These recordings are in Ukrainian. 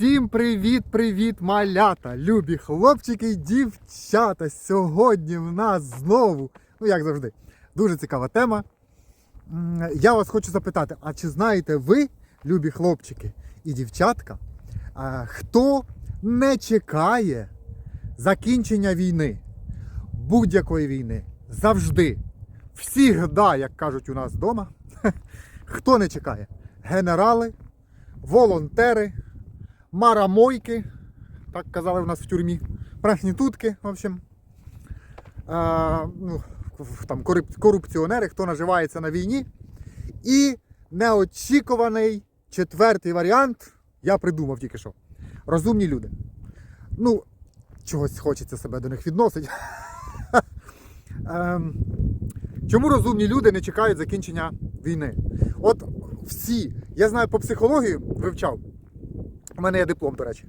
Всім привіт-привіт, малята! Любі хлопчики і дівчата! Сьогодні в нас знову, ну як завжди, дуже цікава тема. Я вас хочу запитати: а чи знаєте ви, любі хлопчики і дівчатка, хто не чекає закінчення війни, будь-якої війни, завжди, всігда, як кажуть у нас вдома, хто не чекає? Генерали, волонтери, марамойки, так казали в нас в тюрмі, проститутки, в общем, а, ну, там, корупціонери, хто наживається на війні. І неочікуваний четвертий варіант, я придумав тільки що. Розумні люди. Ну, чогось хочеться себе до них відносити. Ем, Чому розумні люди не чекають закінчення війни? От всі, я знаю по психології вивчав. У мене є диплом, до речі.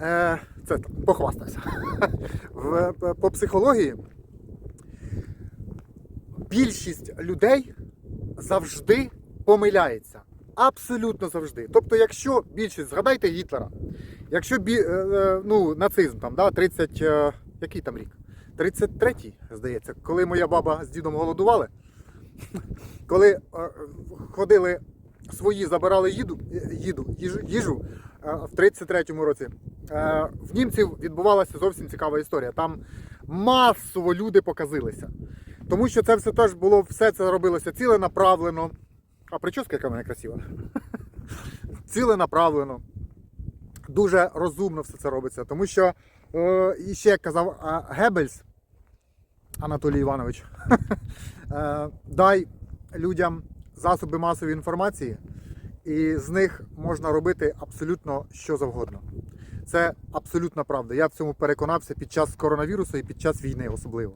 Е, це похвастався. В, по- по психології більшість людей завжди помиляється. Абсолютно завжди. Тобто, якщо більшість, згадайте Гітлера, якщо бі, е, е, ну, нацизм, там, да, 30, е, який там рік? 33-й, здається, коли моя баба з дідом голодували, коли е, ходили свої, забирали їду, е, їду, їжу, е, в 33-му році, е, в німців відбувалася зовсім цікава історія. Там масово люди показилися. Тому що це все теж було, все це робилося ціленаправлено. А прическа яка в мене красива. ціленаправлено. Дуже розумно все це робиться. Тому що, е, і ще як казав Геббельс Анатолій Іванович, е, дай людям засоби масової інформації, і з них можна робити абсолютно що завгодно. Це абсолютна правда. Я в цьому переконався під час коронавірусу і під час війни особливо.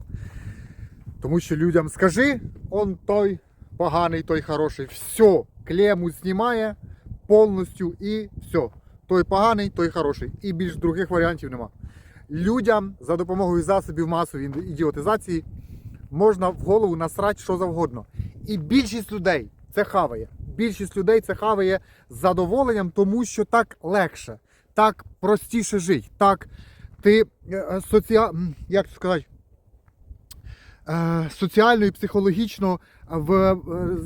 Тому що людям скажи, он той поганий, той хороший. Все, клему знімає повністю і все. Той поганий, той хороший. І більш других варіантів нема. Людям за допомогою засобів масової ідіотизації можна в голову насрати що завгодно. І більшість людей це хаває. Більшість людей це хаває з задоволенням, тому що так легше, так простіше жити. Так ти е, соціа... як сказати, е, соціально і психологічно в е,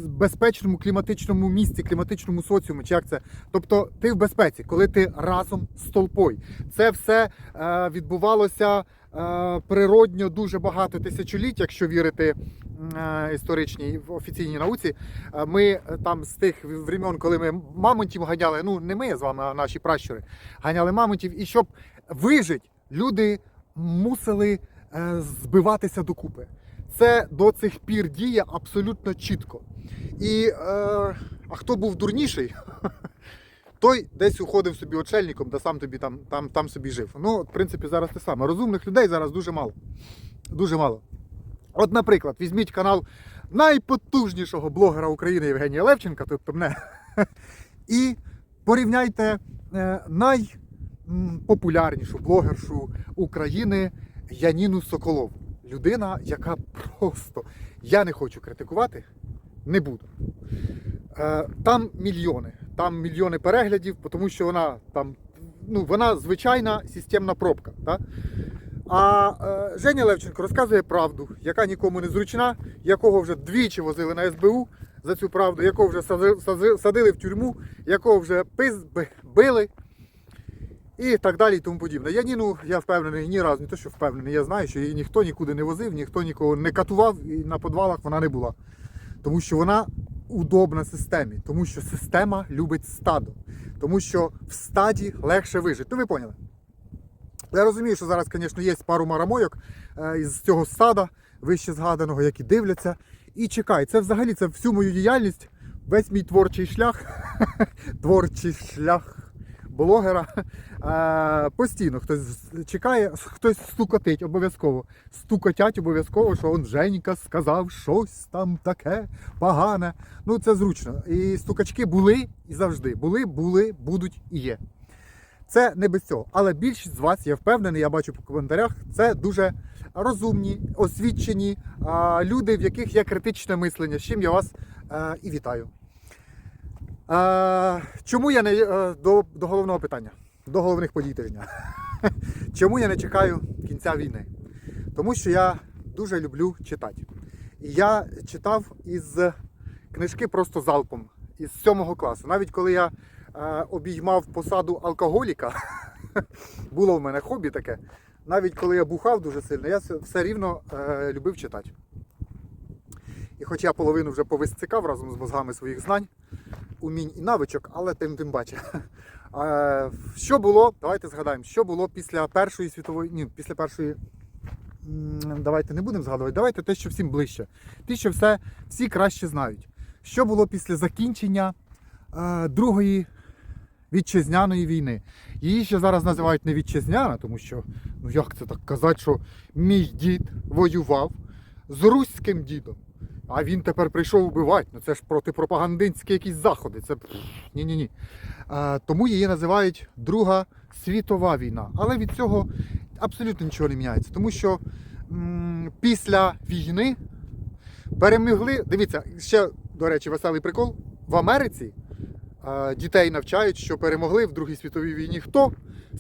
безпечному кліматичному місці, кліматичному соціумі, чи як це? Тобто ти в безпеці, коли ти разом з толпою. Це все відбувалося природньо дуже багато тисячоліть, якщо вірити історичній в офіційній науці. Е, Ми е, там з тих времен, коли ми мамонтів ганяли, ну не ми з вами, а наші пращури, ганяли мамонтів, і щоб вижити, люди мусили е, збиватися докупи. Це до цих пір діє абсолютно чітко. І е, а хто був дурніший, той десь уходив собі очельником, да сам тобі там, там, там собі жив. Ну, в принципі, зараз те саме. Розумних людей зараз дуже мало. Дуже мало. От, наприклад, візьміть канал найпотужнішого блогера України Євгенія Левченка, тобто мене, і порівняйте е, найпопулярнішу блогершу України Яніну Соколову. Людина, яка просто я не хочу критикувати, не буду. Е, Там мільйони, там мільйони переглядів, тому що вона там, ну, вона звичайна системна пробка. Да? А е, Женя Левченко розказує правду, яка нікому не зручна, якого вже двічі возили на СБУ за цю правду, якого вже садили в тюрму, якого вже пиз, били і так далі і тому подібне. Я Ніну, я впевнений, ні разу, не то, що впевнений, я знаю, що її ніхто нікуди не возив, ніхто нікого не катував і на подвалах вона не була. Тому що вона удобна системі, тому що система любить стадо, тому що в стаді легше вижити. Ну ви поняли? Я розумію, що зараз, звісно, є пару марамойок е, із цього стада, вище згаданого, які дивляться. І чекай, це взагалі це всю мою діяльність, весь мій творчий шлях, творчий шлях блогера. Е, постійно хтось чекає, хтось стукотить обов'язково. Стукотять обов'язково, що он Женька сказав щось там таке погане. Ну це зручно. І стукачки були і завжди. Були, були, будуть і є. Це не без цього. Але більшість з вас, я впевнений, я бачу по коментарях, це дуже розумні, освічені а, люди, в яких є критичне мислення, з чим я вас е, і вітаю. Е, чому я не е, до, до головного питання? до головних подій тижня. Чому я не чекаю кінця війни? Тому що я дуже люблю читати. І я читав із книжки просто залпом, із сьомого класу. Навіть коли я обіймав посаду алкоголіка, було в мене хобі таке. Навіть коли я бухав дуже сильно, я все- рівно е, любив читати. І хоч я половину вже повисцикав разом з мозгами своїх знань, умінь і навичок, але тим тим паче. Е, Що було? Давайте згадаємо, що було після Першої світової. Ні, після першої. Давайте не будемо згадувати. Давайте те, що всім ближче. Те, що все, всі краще знають. Що було після закінчення е, Другої вітчизняної війни? Її ще зараз називають не вітчизняна, тому що, ну як це так казати, що мій дід воював з руським дідом. А він тепер прийшов убивати. Ну це ж протипропагандинські якісь заходи. Це ні-ні-ні. А, тому її називають Друга світова війна. Але від цього абсолютно нічого не міняється. Тому що м, після війни перемогли. Дивіться, ще, до речі, веселий прикол. В Америці е, дітей навчають, що перемогли в Другій світовій війні хто?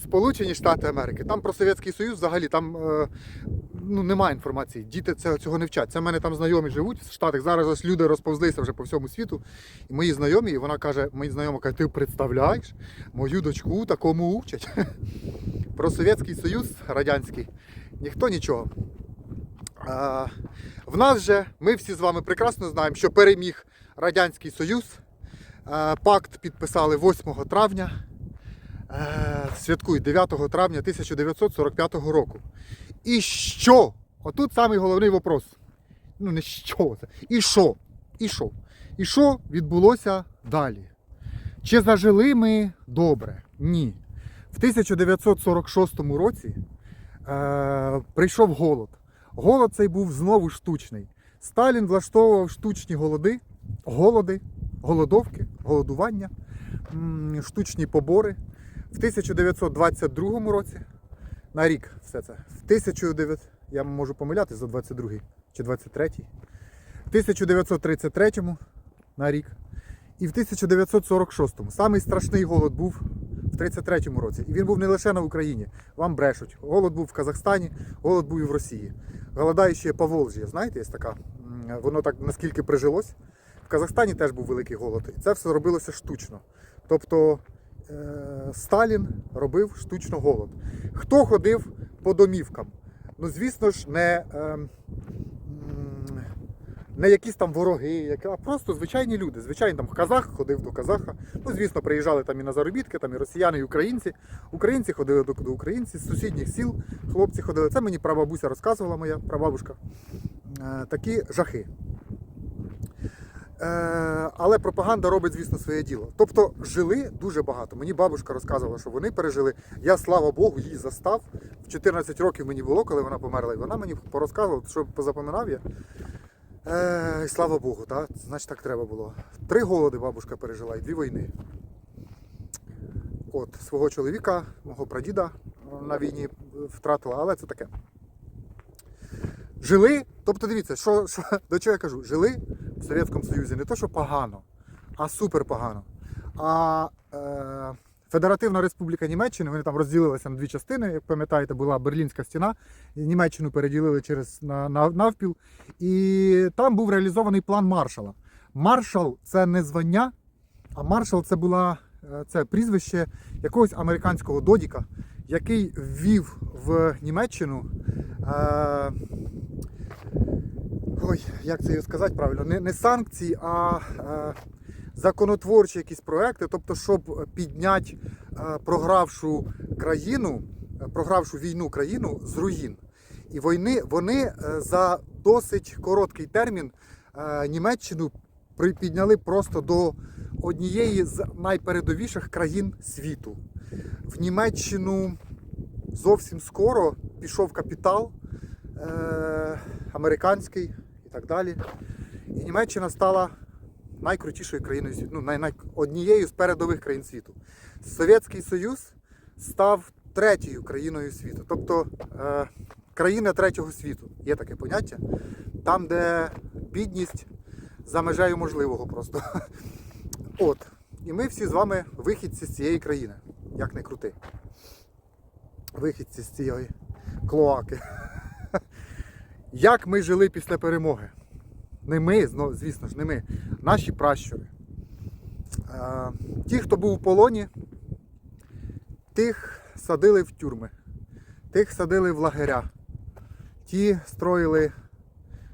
Сполучені Штати Америки. Там про Совєтський Союз взагалі там е, ну, немає інформації. Діти цього не вчать. Це в мене там знайомі живуть в Штатах. Зараз ось люди розповзлися вже по всьому світу. І мої знайомі, і вона каже, мої знайома каже, ти представляєш, мою дочку такому учать. Про Совєтський Союз радянський ніхто нічого. В нас же, ми всі з вами прекрасно знаємо, що переміг Радянський Союз. А, пакт підписали 8 травня. Е, святкують 9 травня 1945 року. І що? Отут самий головний вопрос. Ну не що це. І що? І що? І що відбулося далі? Чи зажили ми добре? Ні. В 1946 році е, прийшов голод. Голод цей був знову штучний. Сталін влаштовував штучні голоди, голоди, голодовки, голодування, штучні побори. В 1922 році на рік все це. В 1900, я можу помилятися за 22 чи 23. В 1933 на рік. І в 1946. Самий страшний голод був в 33-му році. І він був не лише на Україні. Вам брешуть. Голод був в Казахстані, голод був і в Росії. Голодаюче Поволжя, знаєте, є така. Воно так наскільки прижилось. В Казахстані теж був великий голод. І це все робилося штучно. Тобто е, Сталін робив штучно голод. Хто ходив по домівкам? Ну, звісно ж, не, е, не якісь там вороги, а просто звичайні люди. Звичайно, там казах ходив до казаха. Ну, звісно, приїжджали там і на заробітки, там і росіяни, і українці. Українці ходили до, до українців, з сусідніх сіл хлопці ходили. Це мені прабабуся розказувала, моя прабабушка. Е, такі жахи. Е, але пропаганда робить, звісно, своє діло. Тобто жили дуже багато. Мені бабушка розказувала, що вони пережили. Я, слава Богу, її застав. В 14 років мені було, коли вона померла, і вона мені порозказувала, що позапоминав я. Е, слава Богу, так? значить так треба було. Три голоди бабушка пережила і дві війни. От, свого чоловіка, мого прадіда на війні втратила, але це таке. Жили, тобто дивіться, що, що, до чого я кажу, жили в Совєтському Союзі не то, що погано, а супер погано. А е, Федеративна Республіка Німеччини, вони там розділилися на дві частини. Як пам'ятаєте, була Берлінська стіна, Німеччину переділили через на, на, навпіл. І там був реалізований план маршала. Маршал це не звання, а маршал це була е, це прізвище якогось американського додіка, який ввів в Німеччину. Е, ой, як це сказати правильно, не, не санкції, а е, законотворчі якісь проекти, тобто, щоб підняти е, програвшу країну, е, програвшу війну країну з руїн. І війни, вони е, за досить короткий термін е, Німеччину підняли просто до однієї з найпередовіших країн світу. В Німеччину зовсім скоро пішов капітал е, американський так далі. І Німеччина стала найкрутішою країною світу, ну, най, най, однією з передових країн світу. Совєтський Союз став третьою країною світу. Тобто е, країна третього світу. Є таке поняття. Там, де бідність за межею можливого просто. От. І ми всі з вами вихідці з цієї країни. як не крути. Вихідці з цієї клоаки. Як ми жили після перемоги? Не ми, звісно ж, не ми, наші пращури. Е, Ті, хто був у полоні, тих садили в тюрми, тих садили в лагеря. Ті строїли,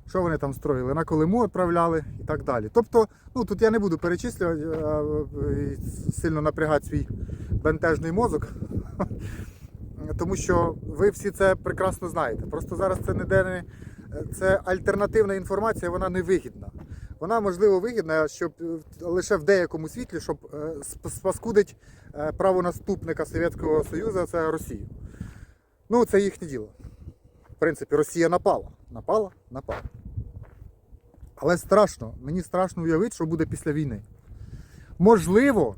що вони там строїли? На Колиму відправляли і так далі. Тобто, ну тут я не буду перечислювати, е, і сильно напрягати свій бентежний мозок. Тому що ви всі це прекрасно знаєте. Просто зараз це ніде не це альтернативна інформація, вона не вигідна. Вона можливо вигідна, щоб е, лише в деякому світлі, щоб е, спаскудить е, правонаступника Совєтського Союзу, це Росію. Ну, це їхнє діло. В принципі, Росія напала. Напала, напала. Але страшно, мені страшно уявити, що буде після війни. Можливо,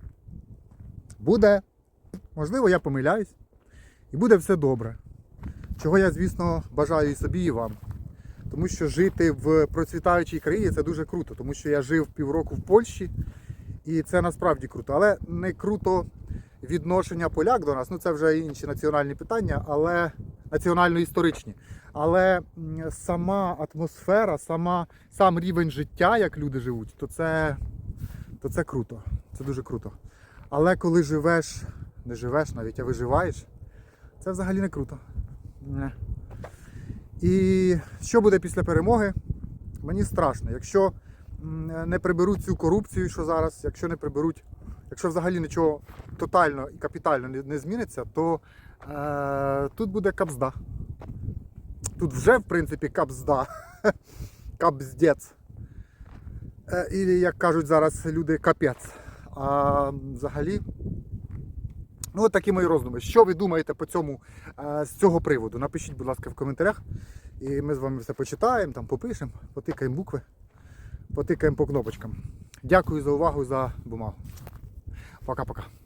буде, можливо, я помиляюсь, і буде все добре. Чого я, звісно, бажаю і собі, і вам. Тому що жити в процвітаючій країні це дуже круто, тому що я жив півроку в Польщі, і це насправді круто. Але не круто відношення поляк до нас. Ну це вже інші національні питання, але національно-історичні. Але сама атмосфера, сама, сам рівень життя, як люди живуть, то це, то це круто. Це дуже круто. Але коли живеш, не живеш навіть, а виживаєш, це взагалі не круто. Не. І що буде після перемоги? Мені страшно. Якщо не приберуть цю корупцію, що зараз, якщо не приберуть, якщо взагалі нічого тотально і капітально не, зміниться, то е, тут буде капзда. Тут вже, в принципі, капзда. Капздець. Е, і, як кажуть зараз люди, капець. А взагалі, ну, от такі мої роздуми. Що ви думаєте по цьому, е, з цього приводу? Напишіть, будь ласка, в коментарях. І ми з вами все почитаємо, там попишемо, потикаємо букви, потикаємо по кнопочкам. Дякую за увагу за бумагу. Пока-пока.